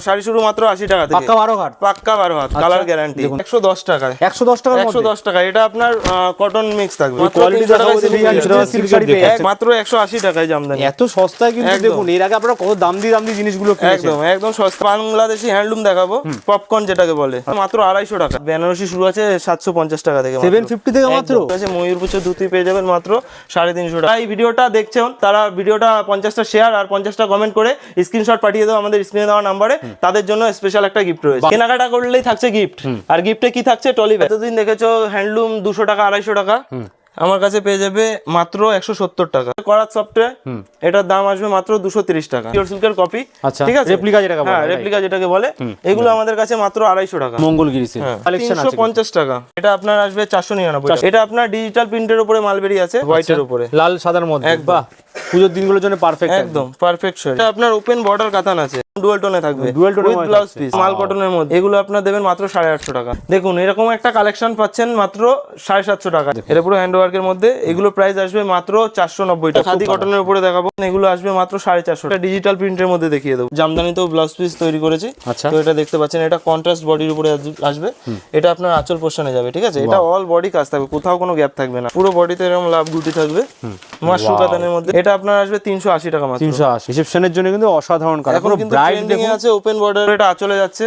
শাড়ি শুরু মাত্র আশি টাকা থেকে। পাক্কা বারো ঘাট পাক্কা বারো হাত কালার গ্যারান্টি একশো দশ টাকায়। একশো দশ টাকার একশো দশ টাকা। এটা আপনার কটন মিক্স থাকবে। মাত্র quality 300 টাকায় দেখাবো, silk দেখি, পেয়ে 300 টাকায় যাচ্ছেন। silk শাড়ি পেয়ে যাচ্ছেন। মাত্র একশো আশি টাকায় জামদানি। এত সস্তায় কিন্তু দেখুন এর আগে আপনারা কত দাম দিয়ে দাম দিয়ে জিনিসগুলো একদম একদম সস্তা। বাংলাদেশি হ্যান্ডলুম দেখাবো পপকর্ন যেটাকে বলে। মাত্র আড়াইশো টাকা। বেনারসি শুরু আছে সাতশো পঞ্চাশ টাকা থেকে সেভেন ফিফটি থেকে মাত্র। আছে? ময়ূরপুচ্ছ ধুতি পেয়ে যাবেন মাত্র সাড়ে তিনশো টাকা। এই ভিডিওটা দেখছেন তারা ভিডিওটা পঞ্চাশটা শেয়ার আর পঞ্চাশটা কমেন্ট করে স্ক্রিনশট পাঠিয়ে দেবো আমাদের স্ক্রিনে দেওয়া নাম্বারে তাদের জন্য স্পেশাল একটা গিফট রয়েছে। কেনাকাটা করলেই থাকছে গিফট আর গিফটে কি থাকছে? টলি ব্যাগ এতদিন দেখেছ হ্যান্ডলুম দুশো টাকা আড়াইশো টাকা? আমার কাছে পেয়ে যাবে মাত্র একশো সত্তর টাকা। করাত সফটওয়্যার এটার দাম আসবে মাত্র দুশো তিরিশ টাকা। পিওর সিল্কের কপি আচ্ছা, ঠিক আছে? replica যেটাকে হ্যাঁ রেপ্লিকা যেটাকে বলে এগুলো আমাদের কাছে মাত্র আড়াইশো টাকা। মঙ্গলগিরি তিনশো পঞ্চাশ টাকা। এটা আপনার আসবে চারশো নিরানব্বই এটা আপনার ডিজিটাল প্রিন্টের উপরে মাল বেরিয়ে আছে হোয়াইটের উপরে। লাল সাদার মধ্যে। বাহ পুজোর দিনগুলোর জন্য পারফেক্ট একদম পারফেক্ট এটা আপনার ওপেন বর্ডার কাতান আছে। ডুয়াল টোনে থাকবে Dual tone এর উইথ মধ্যে ব্লাউজ পিস মাল কটনের মধ্যে। এগুলো আপনার দেবেন মাত্র সাড়ে আটশো টাকা। দেখুন এরকম একটা কালেকশন পাচ্ছেন মাত্র সাড়ে সাতশো টাকা। এটা পুরো হ্যান্ড মধ্যে। এগুলো প্রাইস আসবে মাত্র চারশো নব্বই টাকা। খাদি কটনের উপরে দেখাবো। এগুলো আসবে মাত্র সাড়ে চারশো টাকা। ডিজিটাল প্রিন্টের মধ্যে দেখিয়ে দেবো। জামদানিতেও ব্লাউজ পিস তৈরি করেছি। আচ্ছা। তো এটা দেখতে পাচ্ছেন এটা কন্ট্রাস্ট বডির উপরে আসবে। এটা আপনার আঁচল পোর্শনে যাবে ঠিক আছে? এটা অল বডি কাজ থাকবে কোথাও কোনো গ্যাপ থাকবে না। পুরো বডিতে এরকম লাভ গুটি থাকবে। মাশরু কাতানের মধ্যে। এটা আপনার আসবে তিনশো আশি টাকা মাত্র। তিনশো আশি। রিসেপশনের জন্য কিন্তু অসাধারণ কাজ এখন কোনো কিন্তু ব্রাইট ট্রেন্ডিং দেখুন। আছে ওপেন বর্ডার এটা চলে যাচ্ছে।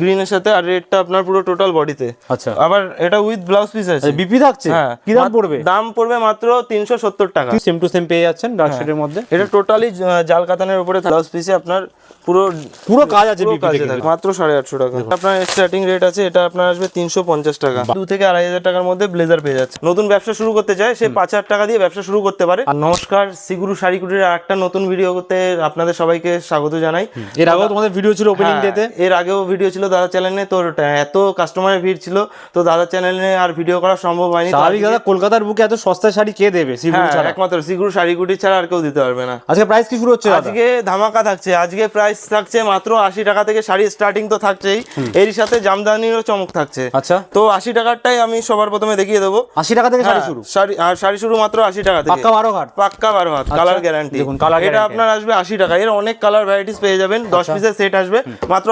গ্রিনের সাথে আর রেডটা আপনার পুরো টোটাল বডিতে আচ্ছা। আবার এটা উইথ ব্লাউজ পিস আছে। বিপি থাকছে? হ্যাঁ। কি দাম পড়বে? দাম পড়বে মাত্র তিনশো সত্তর টাকা। সেম টু সেম পেয়ে যাচ্ছেন ডার্ক শেডের মধ্যে? এটা টোটালি জাল কাতানের উপরে ব্লাউজ পিসে আপনার পুরো পুরো কাজ আছে বিপি থেকে। মাত্র সাড়ে আটশো টাকা। আপনার স্টার্টিং রেট আছে এটা আপনার আসবে তিনশো পঞ্চাশ টাকা। দু থেকে আড়াই হাজার টাকার মধ্যে ব্লেজার পেয়ে যাচ্ছে। নতুন ব্যবসা শুরু করতে চায় সে পাঁচ হাজার টাকা দিয়ে ব্যবসা শুরু করতে পারে। আর নমস্কার সিগুরু শাড়িকুটির আর একটা নতুন ভিডিও করতে আপনাদের সবাইকে স্বাগত জানাই। এর আগেও তোমাদের ভিডিও ছিল ওপেনিং হ্যাঁ, ডেতে এর আগেও ভিডিও ছিল দাদা চ্যানেলে তো এত কাস্টমারের ভিড় ছিল তো দাদা চ্যানেলে আর ভিডিও করা সম্ভব হয়নি। স্বাভাবিক দাদা কলকাতার বুকে এত সস্তা শাড়ি কে দেবে? সিগুলো হ্যাঁ, ছাড়া। একমাত্র সিগুরু শাড়িকুটি ছাড়া আর কেউ দিতে পারবে না। আজকে প্রাইস কি শুরু হচ্ছে আজকে ধামাকা থাকছে আজকে প্রাইস থাকছে মাত্র আশি টাকা থেকে শাড়ি স্টার্টিং তো থাকছেই। এরই সাথে জামদানিরও চমক থাকছে। আচ্ছা। তো আশি টাকারটাই আমি সবার প্রথমে দেখিয়ে দেবো। আশি টাকা থেকে শাড়ি হ্যাঁ, শুরু? শাড়ি আর শাড়ি শুরু মাত্র আশি টাকা থেকে। পাক্কা বারো ঘাট পাক্কা বারো হাত কালার গ্যারান্টি দেখুন, এটা আপনার আসবে আশি টাকা। এর অনেক কালার ভ্যারাইটিস পেয়ে যাবেন। দশ পিসের সেট আসবে। মাত্র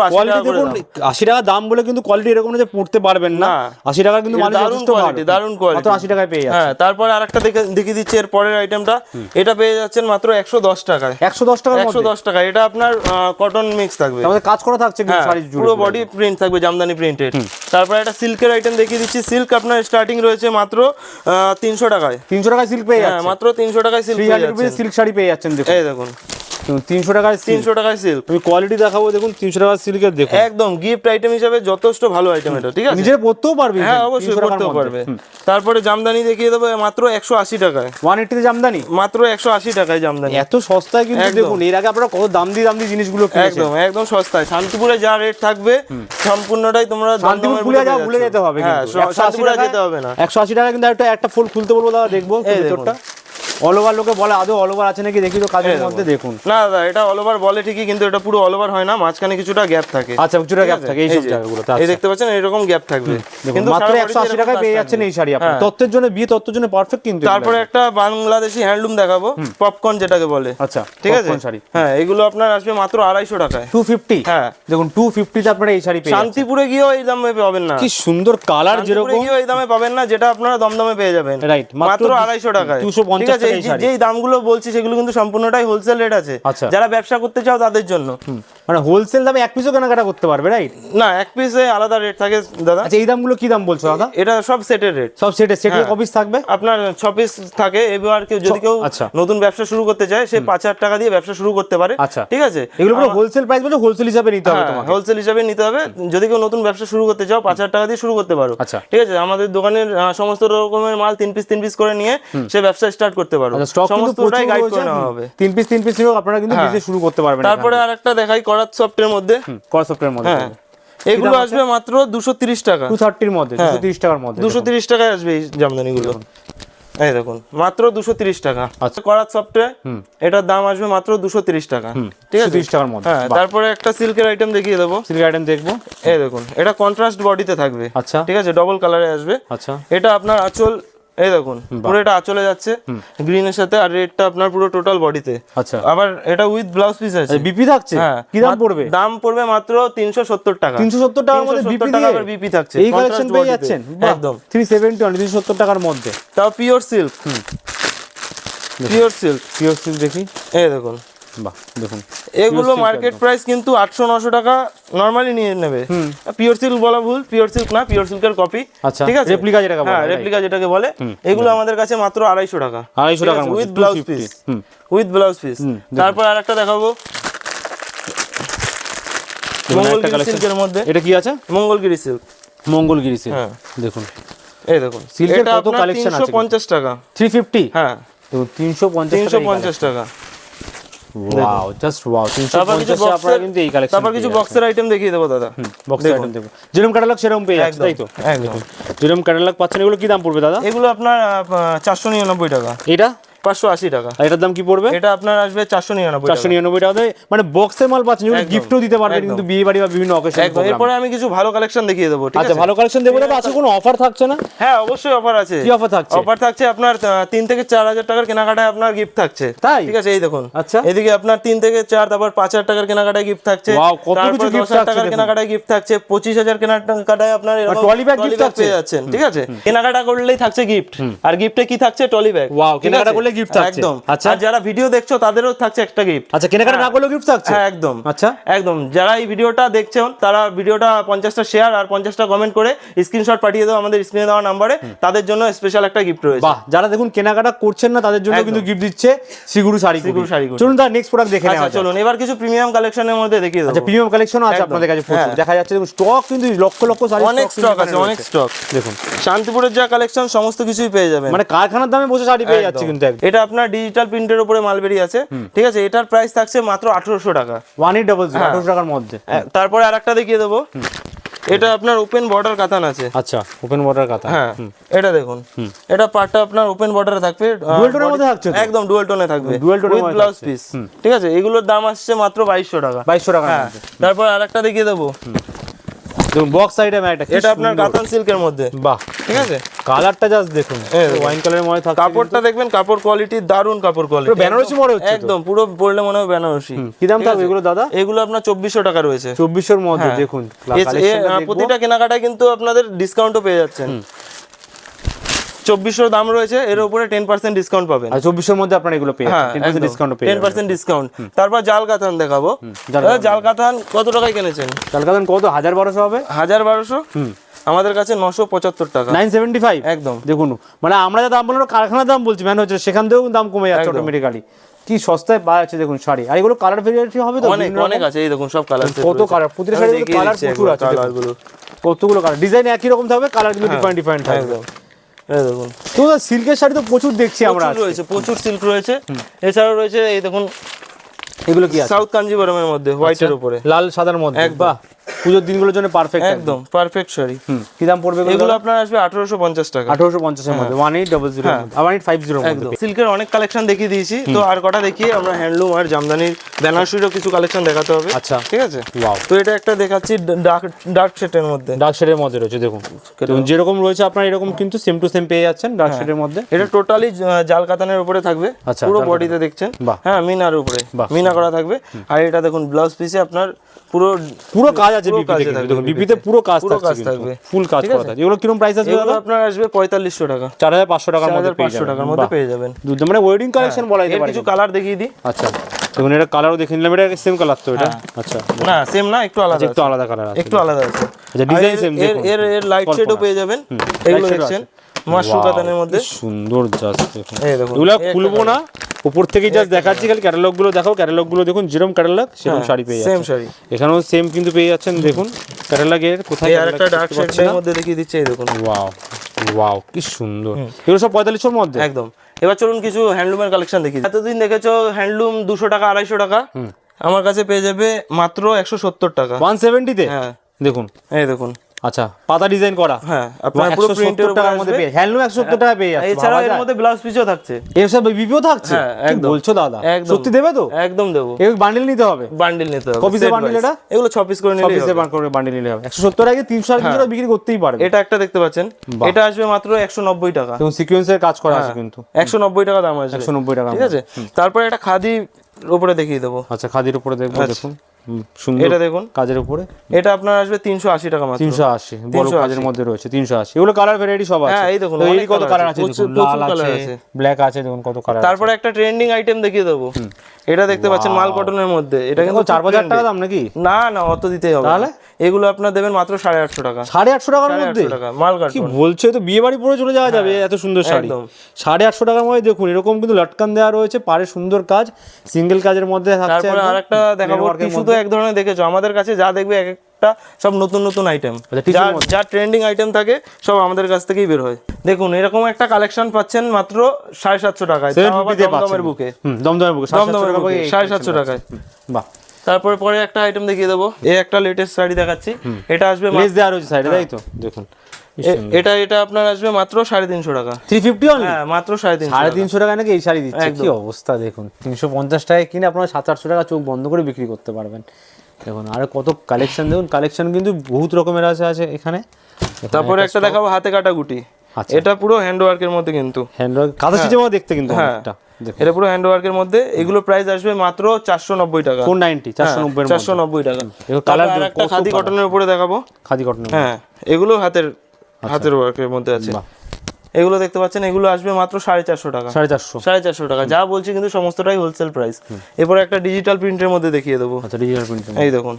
আশি টাকা দাম। টাকা বলে কিন্তু কোয়ালিটি এরকম যে পড়তে পারবেন না। আশি টাকা কিন্তু দারুণ কোয়ালিটি দারুণ কোয়ালিটি আশি টাকায় পেয়ে যাচ্ছে হ্যাঁ তারপরে আরেকটা দেখে দেখিয়ে দিচ্ছি এর পরের আইটেমটা এটা পেয়ে যাচ্ছেন মাত্র একশো দশ টাকায়। একশো দশ টাকার একশো দশ টাকা এটা আপনার কটন মিক্স থাকবে। কাজ করা থাকছে হ্যাঁ, পুরো বডি প্রিন্ট থাকবে জামদানি প্রিন্টেড তারপরে একটা সিল্কের আইটেম দেখিয়ে দিচ্ছি। সিল্ক আপনার স্টার্টিং রয়েছে মাত্র তিনশো টাকায়। তিনশো টাকায় সিল্ক পেয়ে হ্যাঁ মাত্র তিনশো টাকায় সিল্ক সিল্ক শাড়ি পেয়ে যাচ্ছেন এই দেখুন। তিনশো টাকায় তিনশো টাকায় সিল্ক আমি কোয়ালিটি দেখাবো দেখুন তিনশো টাকার সিল্কের দেখুন। একদম গিফট আইটেম হিসাবে যথেষ্ট ভালো আইটেম এটা ঠিক আছে? নিজের পড়তেও পারবে হ্যাঁ অবশ্যই করতেও পারবে। তারপরে জামদানি দেখিয়ে দেবো মাত্র একশো আশি টাকায়। ওয়ান এইটিতে জামদানি? মাত্র একশো আশি টাকায় জামদানি। এত সস্তায় কিন্তু দেখুন এর আগে আপনারা কত দাম দিয়ে দাম দিয়ে জিনিসগুলো একদম একদম সস্তায়। শান্তিপুরে যা রেট থাকবে সম্পূর্ণটাই তোমরা শান্তিপুর ভুলে যাও ভুলে যেতে হবে হ্যাঁ শান্তিপুরে যেতে হবে না। একশো আশি টাকা কিন্তু একটা একটা ফুল খুলতে বলব দাদা দেখব। ভিতরটা। অল ওভার লোকে বলে আদৌ অল ওভার আছে নাকি? দেখি তো কাজের মধ্যে দেখুন। না দাদা এটা অল ওভার বলে ঠিকই কিন্তু এটা পুরো অল ওভার হয় না মাঝখানে কিছুটা গ্যাপ থাকে। আচ্ছা কিছুটা গ্যাপ থাকে এই সব জায়গাগুলো এই দেখতে পাচ্ছেন এরকম গ্যাপ থাকবে। দেখুন মাত্র সারা একশো body আশি তে টাকায় পেয়ে যাচ্ছেন এই শাড়ি আপনার হ্যাঁ। তত্ত্বের জন্য বিয়ে তত্ত্বের জন্য পারফেক্ট কিন্তু তারপরে একটা বাংলাদেশি হ্যান্ডলুম দেখাবো পপকর্ন যেটাকে বলে। আচ্ছা ঠিক আছে? শাড়ি। হ্যাঁ এগুলো আপনার আসবে মাত্র আড়াইশো টাকায়। টু ফিফটি হ্যাঁ। দেখুন টু ফিফটিতে আপনারা এই শাড়ি পেয়ে শান্তিপুরে গিয়েও এই দামে পাবেন না। কি সুন্দর কালার যেরকম। গিয়েও এই দামে পাবেন না যেটা আপনারা দমদমে পেয়ে যাবেন। Right, মাত্র মাত্র দু- আড়াইশো টাকায়। 250 ঠিক আছে। যেই দামগুলো বলছি সেগুলো কিন্তু সম্পূর্ণটাই হোলসেল রেট আছে। আচ্ছা। যারা ব্যবসা করতে চাও তাদের জন্য। মানে হোলসেল দামে এক পিসও কেনাকাটা করতে পারবে রাইট না এক পিসে আলাদা রেট থাকে দাদা। আচ্ছা এই দামগুলো কি দাম বলছো দাদা? এটা সব সেটের রেট সব সেটে সেটের হ্যাঁ। কপিস থাকবে? আপনার ছ পিস থাকে এবার কেউ যদি কেউ আচ্ছা। নতুন ব্যবসা শুরু করতে চায় সে পাঁচ হাজার টাকা দিয়ে ব্যবসা শুরু করতে পারে। আচ্ছা। ঠিক আছে? এগুলো পুরো হোলসেল প্রাইস বলছো হোলসেল হিসাবে নিতে হবে তোমাকে। হোলসেল হিসাবে নিতে হবে। যদি কেউ নতুন ব্যবসা শুরু করতে চাও পাঁচ হাজার টাকা দিয়ে শুরু করতে পারো। আচ্ছা। ঠিক আছে? আমাদের দোকানের সমস্ত রকমের মাল তিন পিস তিন পিস করে নিয়ে সে ব্যবসা স্টার্ট করতে পারো। আচ্ছা স্টক সমস্তটাই গাইড করে নেওয়া হবে। তিন পিস তিন পিস নিয়েও আপনারা কিন্তু হ্যাঁ। বিজনেস শুরু করতে পারবেন তারপরে আর একটা দেখাই করাত সফটের মধ্যে? কর সফটওয়্যার মধ্যে। হ্যাঁ। এগুলো আসবে মাত্র দুশো তিরিশ টাকা। টু থার্টির মধ্যে হ্যাঁ। দুশো তিরিশ টাকার মধ্যে। দুশো তিরিশ টাকায় আসবে এই জামদানিগুলো। এই দেখুন মাত্র দুশো তিরিশ টাকা। আচ্ছা। করাত সফটওয়্যার এটার দাম আসবে মাত্র দুশো তিরিশ টাকা। ঠিক আছে? 230 টাকার মধ্যে। হ্যাঁ তারপরে একটা সিল্কের আইটেম দেখিয়ে দেবো। সিল্ক আইটেম দেখব। এই দেখুন এটা কন্ট্রাস্ট বডিতে থাকবে। আচ্ছা। ঠিক আছে? ডবল কালারে আসবে। আচ্ছা। এটা আপনার আঁচল এই দেখুন পুরো এটা আঁচলে যাচ্ছে গ্রিনের সাথে আর রেডটা আপনার পুরো টোটাল বডিতে আচ্ছা। আবার এটা উইথ ব্লাউজ পিস আছে। বিপি থাকছে? হ্যাঁ। কি দাম পড়বে? দাম পড়বে মাত্র তিনশো সত্তর টাকা। তিনশো সত্তর টাকার মধ্যে বিপি টাকার দিয়ে বিপি থাকছে। এই কালেকশন পেয়ে যাচ্ছেন? একদম। থ্রি সেভেন্টি ওয়ান তিনশো সত্তর টাকার মধ্যে। তাও pure silk pure silk pure silk দেখি। এই দেখুন। বাহ দেখুন। এগুলো মার্কেট প্রাইস কিন্তু আটশো নশো টাকা নর্মালি নিয়ে নেবে। পিওর সিল্ক বলা ভুল পিওর সিল্ক না পিওর সিল্কের কপি আচ্ছা, ঠিক আছে? replica যেটাকে হ্যাঁ রেপ্লিকা যেটাকে বলে এগুলো আমাদের কাছে মাত্র আড়াইশো টাকা। আড়াইশো মধ্যে, with blouse piece with blouse piece তারপর আরেকটা দেখাবো। মঙ্গলগিরি সিল্কের মধ্যে। এটা কি আছে? মঙ্গলগিরি সিল্ক মঙ্গলগিরি সিল্ক হ্যাঁ। দেখুন। এই দেখুন এর কত collection আছে? তিনশো পঞ্চাশ টাকা। থ্রি ফিফটি হ্যাঁ। দেখুন তিনশো পঞ্চাশ তিনশো পঞ্চাশ টাকা। ওয়াও জাস্ট ওয়াও আপনারা কিন্তু এই কালেকশন তারপর কিছু বক্সের আইটেম দেখিয়ে দেবো দাদা। আইটেম যেরকম ক্যাটালগ সেরকম পেয়ে যাচ্ছে তাই তো? একদম। যেরকম ক্যাটালগ পাচ্ছেন এগুলো কি দাম পড়বে দাদা? এগুলো আপনার চারশো নিরানব্বই টাকা। এটা? পাঁচশো আশি টাকা। এটার দাম কি পড়বে? এটা আপনার আসবে চারশো নিরানব্বই চারশো নিরানব্বই টাকা মানে বক্সের মাল পাচ্ছেন গিফটও দিতে পারবেন কিন্তু বিয়ে বাড়ি বা বিভিন্ন অকেশন এরপরে আমি কিছু ভালো কালেকশন দেখিয়ে দেবো আচ্ছা ভালো কালেকশন দেবো দাদা আছে কোনো অফার থাকছে না? হ্যাঁ অবশ্যই অফার আছে। কি offer থাকছে? অফার থাকছে আপনার তিন থেকে চার হাজার টাকার কেনাকাটায় আপনার গিফট থাকছে। তাই? ঠিক আছে এই দেখুন। আচ্ছা। এদিকে আপনার তিন থেকে চার তারপর পাঁচ হাজার টাকার কেনাকাটায় গিফট থাকছে। তারপর দশ হাজার টাকার কেনাকাটায় গিফট থাকছে। পঁচিশ হাজার কেনাকাটায় আপনার থাকছে? ঠিক আছে? কেনাকাটা করলেই থাকছে গিফট আর গিফটে কি থাকছে? টলি ব্যাগ কেনাকাটা করলে gift থাকছে। একদম। আচ্ছা। আর যারা ভিডিও দেখছ তাদেরও থাকছে একটা গিফট আচ্ছা কেনাকাটা না করলেও গিফট থাকছে? হ্যাঁ একদম। আচ্ছা। একদম। যারা এই ভিডিওটা দেখছেন তারা ভিডিওটা পঞ্চাশটা শেয়ার আর পঞ্চাশটা কমেন্ট করে স্ক্রিনশট পাঠিয়ে দাও আমাদের স্ক্রিনে দেওয়া নাম্বারে তাদের জন্য স্পেশাল একটা গিফট রয়েছে। বাহ যারা দেখুন কেনাকাটা করছেন না তাদের জন্য কিন্তু গিফট দিচ্ছে সিগুরু শাড়ি সিগুরু শাড়িগুড়ি। চলুন তার নেক্সট প্রোডাক্ট দেখে নেওয়া আচ্ছা চলুন এবার কিছু প্রিমিয়াম কালেকশনের মধ্যে দেখিয়ে আচ্ছা দেবো। প্রিমিয়াম কালেকশন আছে আপনাদের কাছে প্রচুর। হ্যাঁ। দেখা যাচ্ছে দেখুন স্টক কিন্তু লক্ষ লক্ষ শাড়ি অনেক স্টক আছে অনেক স্টক দেখুন। শান্তিপুরের যা কালেকশন সমস্ত কিছুই পেয়ে যাবেন। মানে কারখানার দামে বসে শাড়ি পেয়ে যাচ্ছে কিন্তু একদম। এটা আপনার ডিজিটাল প্রিন্টের উপরে মাল বেরিয়ে আছে ঠিক আছে এটার প্রাইস থাকছে মাত্র আঠারোশো টাকা। One eight double zero. আঠারোশো টাকার মধ্যে। তারপরে আর একটা দেখিয়ে দেবো। এটা আপনার ওপেন বর্ডার কাতান আছে। আচ্ছা ওপেন বর্ডার কাতা হ্যাঁ এটা দেখুন। এটা পার্টটা আপনার ওপেন বর্ডারে থাকবে এর body- মধ্যে থাকছে একদম ডুয়াল টোনে থাকবে। Tone এর উইথ ব্লাউজ পিস ঠিক আছে এগুলোর দাম আসছে মাত্র বাইশশো টাকা। বাইশশো টাকা হ্যাঁ তারপর আরেকটা দেখিয়ে দেবো। বক্স সাইডে একটা এটা আপনার কাতান সিল্কের মধ্যে। বাহ। ঠিক আছে? কালারটা জাস্ট দেখুন ওয়াইন কালারের মধ্যে থাকে কাপড়টা দেখবেন কাপড় কোয়ালিটি দারুণ কাপড় কোয়ালিটি বেনারসি মনে হচ্ছে একদম পুরো পরলে মনে হয় বেনারসি। কি দাম থাকবে এগুলো দাদা? এগুলো আপনার চব্বিশশো টাকা রয়েছে। মধ্যে হ্যাঁ। দেখুন। প্রতিটা কেনাকাটায় কিন্তু আপনাদের ডিসকাউন্টও পেয়ে যাচ্ছেন। চব্বিশশো দাম রয়েছে এর উপরে টেন পার্সেন্ট ডিসকাউন্ট পাবেন। আর চব্বিশের মধ্যে আপনারা এগুলো পেয়ে হ্যাঁ ডিসকাউন্ট টেন পার্সেন্ট ডিসকাউন্ট তারপর জাল কাতান দেখাবো জাল কাতান কত টাকায় কিনেছেন? কালকাতান কত? হাজার বারোশো হবে? হাজার বারোশো? আমাদের কাছে নশো পঁচাত্তর টাকা। নাইন সেভেন্টি ফাইভ একদম। দেখুন মানে আমরা যা দাম বললাম কারখানার দাম বলছি মানে হচ্ছে সেখান থেকেও দাম কমে যাচ্ছে অটোমেটিক্যালি কি সস্তায় পাওয়া যাচ্ছে দেখুন শাড়ি। আর এগুলো কালার ভেরিয়েন্টি হবে তো অনেক অনেক আছে এই দেখুন সব কালার কত colour? প্রতিটা মধ্যে colour প্রচুর আছে। কালার কতগুলো কালার ডিজাইন একই রকম থাকবে কালার কিন্তু ডিফারেন্ট ডিফারেন্ট থাকবে। দেখুন। তো সিল্কের শাড়ি তো প্রচুর দেখছি আমরা রয়েছে প্রচুর সিল্ক রয়েছে। এছাড়াও রয়েছে এই দেখুন এগুলো কি সাউথ কাঞ্জিবরমের মধ্যে হোয়াইটের উপরে। লাল সাদার মধ্যে একদম। পুজোর দিনগুলোর জন্য পারফেক্ট একদম পারফেক্ট শাড়ি। কি দাম পড়বে এগুলো আপনার আসবে আঠারোশো পঞ্চাশ টাকা। আঠারোশো পঞ্চাশের মধ্যে one eight double zero one eight five zero একদম। সিল্কের অনেক কালেকশন দেখিয়ে দিয়েছি। তো আর কটা দেখিয়ে আমরা হ্যান্ডলুম আর জামদানির বেনারসিরও কিছু কালেকশন দেখাতে হবে। আচ্ছা। ঠিক আছে? ওয়াও তো এটা একটা দেখাচ্ছি ডার্ক ডার্ক সেটের মধ্যে। ডার্ক শেডের মধ্যে রয়েছে দেখুন। যেরকম রয়েছে আপনার এরকম কিন্তু সেম টু সেম পেয়ে যাচ্ছেন ডার্ক শেডের মধ্যে। এটা টোটালি জাল কাতানের উপরে থাকবে। আচ্ছা, পুরো বডিতে দেখছেন। হ্যাঁ মিনার উপরে। মিনা করা থাকবে। আর এটা দেখুন ব্লাউজ পিসে আপনার পুরো পুরো কাজ আছে বিপিতে দেখুন বিপিতে। পুরো কাজ থাকবে। ফুল কাজ করা থাকবে এগুলো কীরকম প্রাইস আসবে এগুলো আপনার আসবে পঁয়তাল্লিশশো টাকা। চার হাজার পাঁচশো টাকার মধ্যে পেয়ে যাবেন টাকার মধ্যে পেয়ে যাবেন। দুধ মানে ওয়েডিং কালেকশন বলা যেতে পারে কিছু কালার দেখিয়ে দিই। আচ্ছা দেখুন এটা কালারও দেখে নিলাম। এটা সেম কালার তো এটা? হ্যাঁ। আচ্ছা। না সেম না একটু আলাদা একটু আলাদা কালার আছে। একটু আলাদা আছে। আচ্ছা, same এর দেখুন। এর এর লাইট। শেডও পেয়ে যাবেন। এগুলো দেখছেন। মাশরু কাতানের মধ্যে। সুন্দর জাস্ট দেখুন। এগুলো খুলবো না উপর থেকে জাস্ট দেখাচ্ছি খালি ক্যাটালগগুলো দেখো ক্যাটালগগুলো দেখুন যেরকম ক্যাটালগ সেরকম শাড়ি পেয়ে সেম শাড়ি। এখানেও সেম কিন্তু পেয়ে যাচ্ছেন দেখুন ক্যাটালগের কোথায় আরেকটা ডার্ক শেডের মধ্যে দেখিয়ে দিচ্ছে এই দেখুন। ওয়াও ওয়াও কি সুন্দর। এগুলো সব পঁয়তাল্লিশশোর মধ্যে? একদম। এবার চলুন কিছু হ্যান্ডলুমের কালেকশন দেখি। এতদিন দেখেছ হ্যান্ডলুম দুশো টাকা আড়াইশো টাকা? আমার কাছে পেয়ে যাবে মাত্র একশো সত্তর টাকা। ওয়ান সেভেন্টিতে হ্যাঁ। দেখুন। এই দেখুন। আচ্ছা পাতা ডিজাইন করা। হ্যাঁ আপনার পুরো প্রিন্টের টাকার মধ্যে পেয়ে হ্যান্ডলুম একশো সত্তর টাকা পেয়ে যাচ্ছে এছাড়াও এর মধ্যে ব্লাউজ পিসও থাকছে। এসব বিপিও থাকছে? হ্যাঁ, কি বলছো দাদা? সত্যি দেবে তো? একদম দেবো। এই বান্ডিল নিতে হবে। বান্ডিল নিতে। এটা? এগুলো পিস করে নিলে করে বান্ডিল নিলে হবে। আর বিক্রি করতেই পারবে এটা একটা দেখতে পাচ্ছেন। এটা আসবে মাত্র একশো নব্বই টাকা। এবং সিকোয়েন্সের কাজ করা হ্যাঁ। আছে কিন্তু। একশো নব্বই টাকা দাম একশো নব্বই টাকা ঠিক আছে? তারপরে একটা খাদি উপরে দেখিয়ে দেবো। আচ্ছা খাদির উপরে দেখব দেখুন। হুম, সুন্দর এটা দেখুন। কাজের উপরে। এটা আপনার আসবে তিনশো আশি টাকা মাত্র। বড় কাজের মধ্যে রয়েছে তিনশো আশি। এগুলো কালার ভ্যারাইটি সব আছে। হ্যাঁ, এই দেখুন, এই কত কালার লাল আছে। ব্ল্যাক আছে দেখুন কত কালার তারপরে একটা ট্রেন্ডিং আইটেম দেখিয়ে দেবো। এটা দেখতে পাচ্ছেন মাল কটনের মধ্যে। এটা কিন্তু চার পাঁচ হাজার টাকা দাম নাকি? না না অত দিতেই হবে তাহলে? এগুলো আপনার দেবেন মাত্র সাড়ে আটশো টাকা। সাড়ে আটশো টাকার মধ্যে? মাল মাল কি বলছে তো বিয়ে বাড়ি পরে চলে যাওয়া যাবে এত সুন্দর শাড়ি। সাড়ে আটশো টাকার মধ্যে দেখুন এরকম কিন্তু লটকান দেওয়া রয়েছে পারে সুন্দর কাজ সিঙ্গেল কাজের মধ্যে থাকছে তারপরে। আরেকটা দেখাবো টিস্যু তো এক ধরনের দেখেছ। আমাদের কাছে যা দেখবে এক একটা সব নতুন নতুন আইটেম আচ্ছা, যা ট্রেন্ডিং আইটেম থাকে সব আমাদের কাছ থেকেই বের হয়। দেখুন এরকম একটা কালেকশন পাচ্ছেন মাত্র সাড়ে সাতশো টাকায়। তাও আবার 750 দিয়ে দমদমের বুকে। দমদমের বুকে দমদমের বুকে সাড়ে সাতশো টাকায়। বাহ। তারপরে পরে একটা আইটেম দেখিয়ে দেবো। এই একটা লেটেস্ট শাড়ি দেখাচ্ছি। এটা আসবে লেস দেওয়া রয়েছে সাইডে তাই তো? দেখুন। এটা এটা আপনার আসবে মাত্র সাড়ে তিনশো টাকা। থ্রি ফিফটি হ্যাঁ মাত্র সাড়ে তিনশো সাড়ে তিনশো টাকা নাকি এই শাড়ি দিচ্ছে? কি অবস্থা দেখুন। তিনশো পঞ্চাশ টাকায় কিনে আপনারা সাত আটশো টাকা চোখ বন্ধ করে বিক্রি করতে পারবেন। দেখুন আর কত কালেকশন দেখুন কালেকশন কিন্তু বহুত রকমের আছে আছে এখানে। তারপরে একটা দেখাবো হাতে কাটা গুটি। আচ্ছা। এটা পুরো হ্যান্ড ওয়ার্কের মধ্যে কিন্তু। হ্যান্ড কাঁথা সিজে দেখতে কিন্তু হ্যাঁ। এটা পুরো হ্যান্ড ওয়ার্কের মধ্যে। এগুলো প্রাইস আসবে মাত্র চারশো নব্বই টাকা। ফোর নাইনটি চারশো নব্বই চারশো নব্বই টাকা। কালার একটা খাদি কটনের উপরে দেখাবো। খাদি কটন হ্যাঁ এগুলো হাতের হাতের ওয়ার্কের মধ্যে আছে। এগুলো দেখতে পাচ্ছেন এগুলো আসবে মাত্র সাড়ে চারশো টাকা। সাড়ে চারশো। সাড়ে চারশো টাকা। যা বলছি কিন্তু সমস্তটাই হোলসেল প্রাইস এরপরে একটা ডিজিটাল প্রিন্টের মধ্যে দেখিয়ে দেবো। আচ্ছা ডিজিটাল প্রিন্ট এই দেখুন।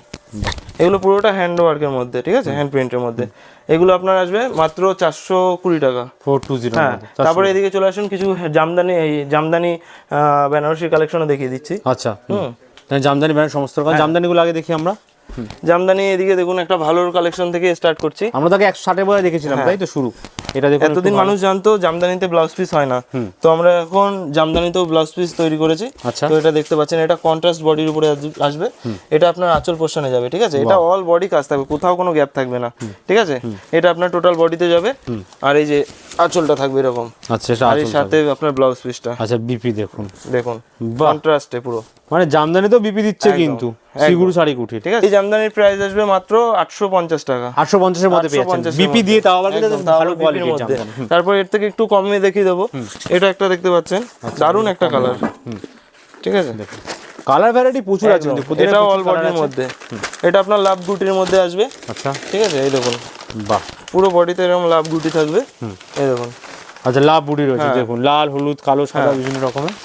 এগুলো পুরোটা হ্যান্ড ওয়ার্কের মধ্যে ঠিক আছে? হ্যান্ড প্রিন্টের মধ্যে। এগুলো আপনার আসবে মাত্র চারশো কুড়ি টাকা। ফোর টু জিরো হ্যাঁ তারপরে এদিকে চলে আসুন কিছু জামদানি এই জামদানি বেনারসি কালেকশনও দেখিয়ে দিচ্ছি। আচ্ছা হুম। জামদানি ব্র্যান্ড সমস্ত রকম। জামদানিগুলো আগে দেখি আমরা। জামদানি এদিকে দেখুন একটা ভালোর কালেকশন থেকে স্টার্ট করছি। আমরা তাকে একশো ষাটের বয়ে দেখেছিলাম তাই তো শুরু? এটা দেখুন এতদিন মানুষ জানতো জামদানিতে ব্লাউজ পিস হয় না। তো আমরা এখন জামদানিতেও ব্লাউজ পিস তৈরি করেছি। আচ্ছা। তো এটা দেখতে পাচ্ছেন এটা কন্ট্রাস্ট বডির উপরে আসবে। এটা আপনার আঁচল পোর্শনে যাবে ঠিক আছে? এটা অল বডি কাজ থাকবে কোথাও কোনো গ্যাপ থাকবে না ঠিক আছে? এটা আপনার টোটাল বডিতে যাবে। আর এই যে আঁচলটা থাকবে এরকম। আচ্ছা আর এর সাথে আপনার ব্লাউজ পিসটা আচ্ছা বিপি দেখুন। দেখুন। কন্ট্রাস্টে পুরো। মানে জামদানি তো বিপি দিচ্ছে কিন্তু। শাড়ি কুঠির ঠিক আছে? এই জামদানির প্রাইস আসবে মাত্র আটশো পঞ্চাশ টাকা। আটশো পঞ্চাশের মধ্যে পেয়ে 850 বিপি দিয়ে তাও আবার ভালো কোয়ালিটির জামদানি। তারপর এর থেকে একটু কমে দেখিয়ে দেবো। এটা একটা দেখতে পাচ্ছেন। আচ্ছা, দারুণ একটা কালার ঠিক আছে? কালার ভ্যারাইটি প্রচুর আছে কিন্তু প্রতিটা অল বডির মধ্যে। এটা আপনার লাভ গুটির মধ্যে আসবে। আচ্ছা। ঠিক আছে? এই দেখুন। বাহ। পুরো বডিতে এরকম লাভ গুটি থাকবে। এই দেখুন। আচ্ছা লাভ বুড়ি রয়েছে হ্যাঁ। দেখুন। লাল হলুদ কালো সাদা বিভিন্ন রকমের।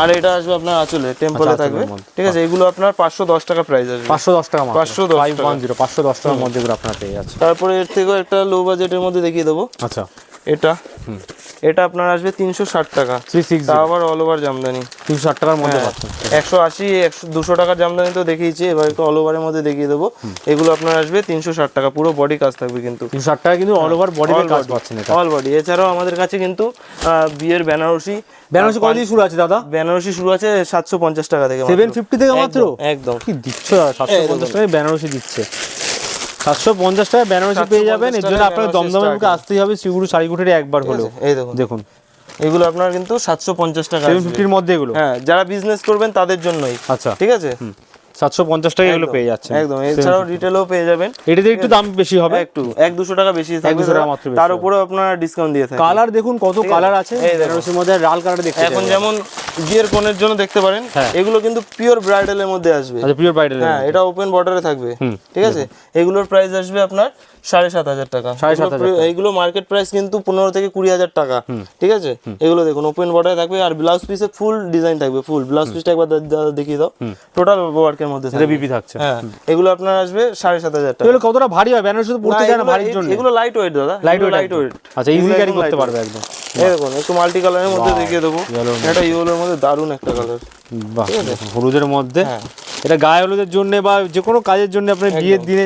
আর এটা আসবে আপনার আঁচলে টেম্পলে আচ্ছা, থাকবে। ঠিক আছে এগুলো আপনার পাঁচশো দশ টাকা প্রাইস আসবে। পাঁচশো দশ টাকা পাঁচশো দশ ফাইভ ওয়ান জিরো পাঁচশো দশ টাকার মধ্যে আপনার পেয়ে যাচ্ছে তারপরে এর থেকেও একটা লো বাজেটের মধ্যে দেখিয়ে দেবো। আচ্ছা। এটা? এটা আপনার আসবে তিনশো ষাট টাকা। তা আবার অল ওভার জামদানি। তিনশো ষাট টাকার মধ্যে হ্যাঁ। একশো আশি একশো দুশো টাকার জামদানি তো দেখিয়েছি এবার একটু অল ওভারের মধ্যে দেখিয়ে দেবো। এগুলো আপনার আসবে তিনশো ষাট টাকা পুরো বডি কাজ থাকবে কিন্তু। তিনশো ষাট টাকা কিন্তু অল ওভার বডিতে কাজ পাচ্ছেন অল বডি এছাড়াও আমাদের কাছে কিন্তু বিয়ের বেনারসি বেনারসি কত দিয়ে শুরু আছে দাদা? বেনারসি শুরু আছে সাতশো পঞ্চাশ টাকা থেকে সেভেন ফিফটি থেকে মাত্র? একদম, কি দিচ্ছ সাতশো পঞ্চাশ টাকায় বেনারসি দিচ্ছে। সাতশো পঞ্চাশ টাকায় বেনারসি পেয়ে যাবেন। এর জন্য আপনার দমদমের বুকে আসতেই হবে শাড়ি একবার হলেও। এই দেখুন। দেখুন। এগুলো আপনার কিন্তু সাতশো পঞ্চাশ টাকা ফিফটির মধ্যে এগুলো? হ্যাঁ যারা বিজনেস করবেন তাদের জন্যই। আচ্ছা। ঠিক আছে? সাতশো পঞ্চাশ টাকা এগুলো পেয়ে যাচ্ছেন। একদম। এছাড়াও রিটেলও পেয়ে যাবেন। এটাতে একটু দাম বেশি হবে। একটু এক দুশো টাকা বেশি থাকবে। মাত্র তার। উপরেও আপনার ডিসকাউন্ট দিয়ে কালার দেখুন কত কালার আছে? বেনারসির মধ্যে লাল কালার এখন যেমন বিয়ের কোণের জন্য দেখতে পারেন হ্যাঁ। এগুলো কিন্তু পিওর ব্রাইডালের মধ্যে আসবে। আচ্ছা পিওর ব্রাইডাল হ্যাঁ এটা ওপেন বর্ডারে থাকবে ঠিক আছে? এগুলোর প্রাইস আসবে আপনার সাড়ে সাত হাজার টাকা। সাড়ে এগুলো- মার্কেট প্রাইস কিন্তু পনেরো থেকে কুড়ি হাজার টাকা ঠিক আছে? এগুলো দেখুন ওপেন বর্ডারে থাকবে আর ব্লাউজ পিসে ফুল ডিজাইন থাকবে ফুল ব্লাউজ পিসটা একবার দেখিয়ে দাও। টোটাল ওয়ার্কের মধ্যে বিপি থাকছে। হ্যাঁ এগুলো আপনার আসবে সাড়ে সাত হাজার টাকা। এগুলো কতটা ভারী হয়? বেনারসি তো পড়তে যায় না ভারীর জন্য। এগুলো লাইট ওয়েট দাদা লাইট ওয়েট লাইট ওয়েট আচ্ছা ইজি ক্যারি করতে পারবে একদম। একটু মাল্টি কালারের মধ্যে দেখিয়ে দেবো। এটা ইয়েলোর মধ্যে দারুণ একটা কালার বাহ হলুদের মধ্যে? হ্যাঁ। এটা গায়ে হলুদের জন্য বা যে কোনো কাজের জন্য আপনি বিয়ের দিনে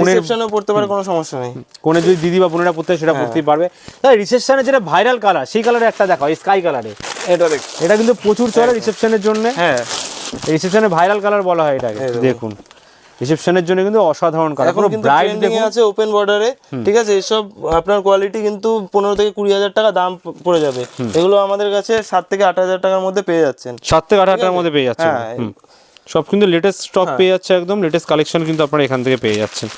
রিসেপশনেও পড়তে পারে কোনো সমস্যা নেই। যদি দিদি বা বোনেরা পড়তে হয় সেটা পড়তেই পারবে। তাই রিসেপশনে যেটা ভাইরাল কালার সেই কালারে একটা দেখো স্কাই কালারে এটা দেখ এটা কিন্তু প্রচুর চলে রিসেপশনের জন্য। হ্যাঁ। রিসেপশনে ভাইরাল কালার বলা হয় এটাকে। দেখুন। রিসেপশনের জন্য কিন্তু অসাধারণ কালার এখন কিন্তু ট্রেন্ডিং আছে ওপেন বর্ডারে ঠিক আছে এসব আপনার কোয়ালিটি কিন্তু পনেরো থেকে কুড়ি হাজার টাকা দাম পড়ে যাবে। এগুলো আমাদের কাছে সাত থেকে আট হাজার টাকার মধ্যে পেয়ে যাচ্ছেন। সাত থেকে আট হাজার টাকার মধ্যে পেয়ে যাচ্ছেন। হ্যাঁ। সব কিন্তু লেটেস্ট স্টক পেয়ে যাচ্ছে একদম। লেটেস্ট কালেকশন কিন্তু আপনারা এখান থেকে পেয়ে যাচ্ছেন।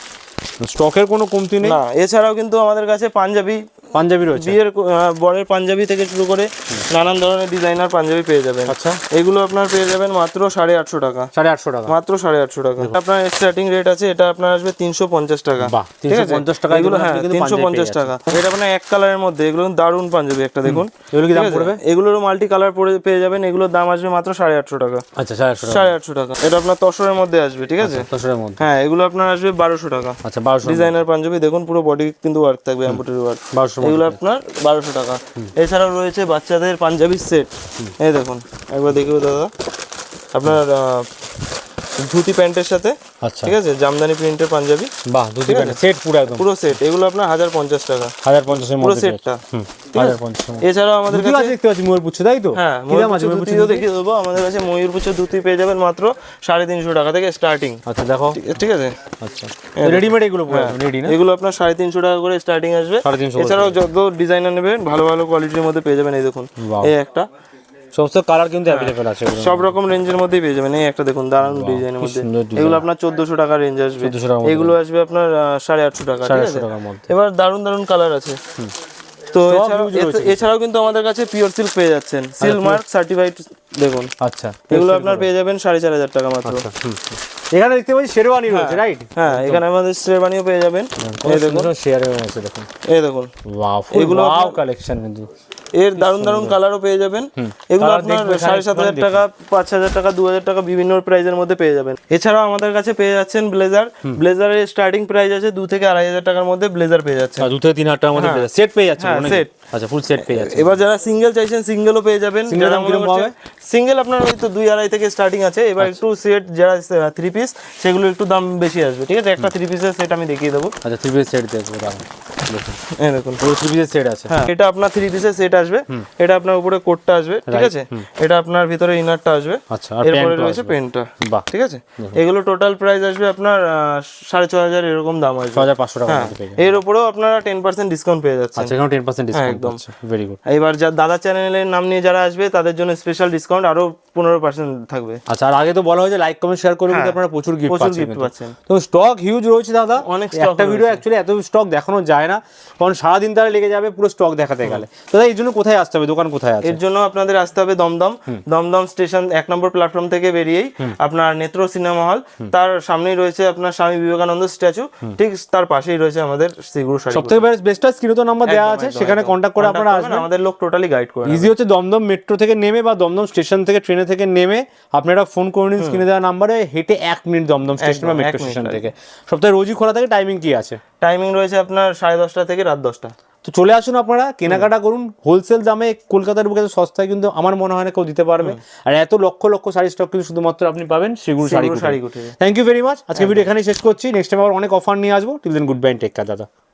স্টকের কোনো কমতি নেই। না এছাড়াও কিন্তু আমাদের কাছে পাঞ্জাবি পাঞ্জাবি রয়েছে? বিয়ের বরের পাঞ্জাবি থেকে শুরু করে নানান ধরনের ডিজাইনার পাঞ্জাবি পেয়ে যাবেন। আচ্ছা। এগুলো আপনার পেয়ে যাবেন মাত্র সাড়ে আটশো টাকা। সাড়ে আটশো টাকা। মাত্র সাড়ে আটশো টাকা। আপনার স্টার্টিং রেট আছে এটা আপনার আসবে তিনশো পঞ্চাশ টাকা। বাহ, ঠিক আছে? 350 টাকায় এগুলো হ্যাঁ তিনশো পঞ্চাশ টাকা। এটা আপনার এক কালারের মধ্যে এগুলো দারুণ পাঞ্জাবি একটা দেখুন। এগুলো কি দাম পড়বে? এগুলোরও মাল্টি কালার পরে পেয়ে যাবেন এগুলোর দাম আসবে মাত্র সাড়ে আটশো টাকা। আচ্ছা সাড়ে আটশো টাকা। টাকা। এটা আপনার তসরের মধ্যে আসবে ঠিক আছে? দশের মধ্যে। হ্যাঁ এগুলো আপনার আসবে বারোশো টাকা। আচ্ছা বারোশো ডিজাইনার পাঞ্জাবি দেখুন পুরো বডি কিন্তু ওয়ার্ক থাকবে এমব্রয়ডারি ওয়ার্ক বারোশো এগুলো আপনার বারোশো টাকা। এছাড়াও রয়েছে বাচ্চাদের পাঞ্জাবির সেট। এই দেখুন একবার দেখবে দাদা। আপনার ধুতি প্যান্টের সাথে আচ্ছা। ঠিক আছে? জামদানি প্রিন্টের পাঞ্জাবি। বাহ দুটি প্যান্ট সেট পুরো একদম। পুরো সেট। এগুলো আপনার হাজার পঞ্চাশ টাকা। হাজার পঞ্চাশের পুরো সেটটা। হাজার পঞ্চাশের এছাড়াও আমাদের কাছে দেখতে পাচ্ছি ময়ূর পুচ্ছে তাই তো? হ্যাঁ ময়ূর ধুতিও দেখিয়ে দেবো। আমাদের কাছে ময়ূরপুচ্ছ ধুতি পেয়ে যাবেন মাত্র সাড়ে তিনশো টাকা থেকে স্টার্টিং আচ্ছা দেখো। ঠিক আছে আচ্ছা। রেডিমেড এগুলো পুরো রেডি না? এগুলো আপনার সাড়ে তিনশো টাকা করে স্টার্টিং আসবে। এছাড়াও যত ডিজাইনার নেবেন ভালো ভালো কোয়ালিটির মধ্যে পেয়ে যাবেন এই দেখুন। এই একটা। সমস্ত কালার কিন্তু অ্যাভেলেবেল আছে সব রকম রেঞ্জের মধ্যেই পেয়ে যাবেন। এই একটা দেখুন দারুণ ডিজাইনের মধ্যে। এগুলো আপনার চোদ্দশো টাকা রেঞ্জ আসবে। 1400 টাকার মধ্যে। এগুলো আসবে আপনার সাড়ে আটশো টাকা সাড়ে আটশো টাকার মধ্যে। এবার দারুণ দারুণ কালার আছে। তো এছাড়াও কিন্তু আমাদের কাছে পিওর সিল্ক পেয়ে যাচ্ছেন। সিল মার্ক সার্টিফাইড দেখুন। আচ্ছা এগুলো আপনার পেয়ে যাবেন সাড়ে চার হাজার টাকা মাত্র। এখানে দেখতে পাচ্ছি শেরওয়ানি রয়েছে রাইট হ্যাঁ এখানে আমাদের শেরবানিও পেয়ে যাবেন। এই দেখুন। শেয়ারে রয়েছে দেখুন। এই দেখুন। ওয়াও এগুলো ওয়াও কালেকশন কিন্তু। এর দারুণ দারুণ কালারও পেয়ে যাবেন। এগুলো আপনার সাড়ে সাত হাজার টাকা পাঁচ হাজার টাকা দু হাজার টাকা বিভিন্ন প্রাইজের মধ্যে পেয়ে যাবেন। এছাড়াও আমাদের কাছে পেয়ে যাচ্ছেন ব্লেজার ব্লেজারের স্টার্টিং প্রাইস আছে দু থেকে আড়াই হাজার টাকার মধ্যে ব্লেজার পেয়ে যাচ্ছেন। দু থেকে তিন হাজার টাকার মধ্যে সেট পেয়ে যাচ্ছে হ্যাঁ, set। আচ্ছা ফুল সেট পেয়ে যাচ্ছে এবার যারা সিঙ্গেল চাইছেন সিঙ্গেলও পেয়ে যাবেন। সিঙ্গেল আপনার ওই তো দুই আড়াই থেকে স্টার্টিং আছে। এবার আচ্ছা। একটু সেট যারা থ্রি পিস সেগুলো একটু দাম বেশি আসবে। ঠিক আছে? একটা থ্রি পিসের সেট আমি দেখিয়ে দেবো। আচ্ছা থ্রি পিস সেট দেখব দাঁড়ান দেখুন দেখুন। পুরো থ্রি পিসের সেট আছে। হ্যাঁ এটা আপনার থ্রি পিসের সেট আসবে। এটা আপনার উপরে কোটটা আসবে। ঠিক আছে? এটা আপনার ভিতরে ইনারটা আসবে। আচ্ছা এরপরে রয়েছে পেনটা বাহ। ঠিক আছে? এগুলো টোটাল প্রাইস আসবে আপনার সাড়ে ছ হাজার এরকম দাম ছ হাজার পাঁচশো টাকার হ্যাঁ। এর উপরেও আপনারা টেন পার্সেন্ট ডিসকাউন্ট পেয়ে যাচ্ছেন। আচ্ছা এখানে টেন পার্সেন্ট ডিসকাউন্ট একদম। ভেরি গুড এবার যা দাদা চ্যানেলের নাম নিয়ে যারা আসবে তাদের জন্য স্পেশাল ডিসকাউন্ট আরও পনেরো পার্সেন্ট থাকবে। আচ্ছা আর আগে তো বলা হয়েছে লাইক কমেন্ট শেয়ার করলে কিন্তু আপনারা প্রচুর গিফট। প্রচুর পাচ্ছেন গিফট পাচ্ছেন। তো স্টক হিউজ রয়েছে দাদা। অনেক একটা ভিডিও অ্যাকচুয়ালি এত স্টক দেখানো যায় না কারণ সারাদিন তারা লেগে যাবে পুরো স্টক দেখাতে গেলে। দাদা এই জন্য কোথায় আসতে হবে? দোকান কোথায় আছে? এর জন্য আপনাদের আসতে হবে দমদম। দমদম স্টেশন এক নম্বর প্ল্যাটফর্ম থেকে বেরিয়েই আপনার নেত্র সিনেমা হল তার সামনেই রয়েছে আপনার স্বামী বিবেকানন্দ স্ট্যাচু ঠিক তার পাশেই রয়েছে আমাদের শাড়ি সব থেকে বেস্ট স্ক্রিনে তো নাম্বার দেওয়া আছে সেখানে কন্ট্যাক্ট করে আপনারা আসবেন। আমাদের লোক টোটালি গাইড করে ইজি হচ্ছে দমদম মেট্রো থেকে নেমে বা দমদম স্টেশন থেকে ট্রেনে থেকে নেমে আপনারা ফোন করে নিন স্ক্রিনে দেওয়া নাম্বারে হেঁটে এক মিনিট দমদম স্টেশন বা মেট্রো স্টেশন থেকে। সপ্তাহে রোজই খোলা থাকে টাইমিং কি আছে? টাইমিং রয়েছে আপনার সাড়ে দশটা থেকে রাত দশটা। তো চলে আসুন আপনারা কেনাকাটা করুন। হোলসেল দামে কলকাতার বুকে সস্তায় কিন্তু আমার মনে হয় না কেউ দিতে পারবে। আর এত লক্ষ লক্ষ শাড়ি স্টক কিন্তু শুধুমাত্র আপনি পাবেন সেগুলো sari thank you very much আজকে ভিডিও এখানেই শেষ করছি। নেক্সট টাইম আবার অনেক অফার নিয়ে আসব। Till then good bye take দাদা।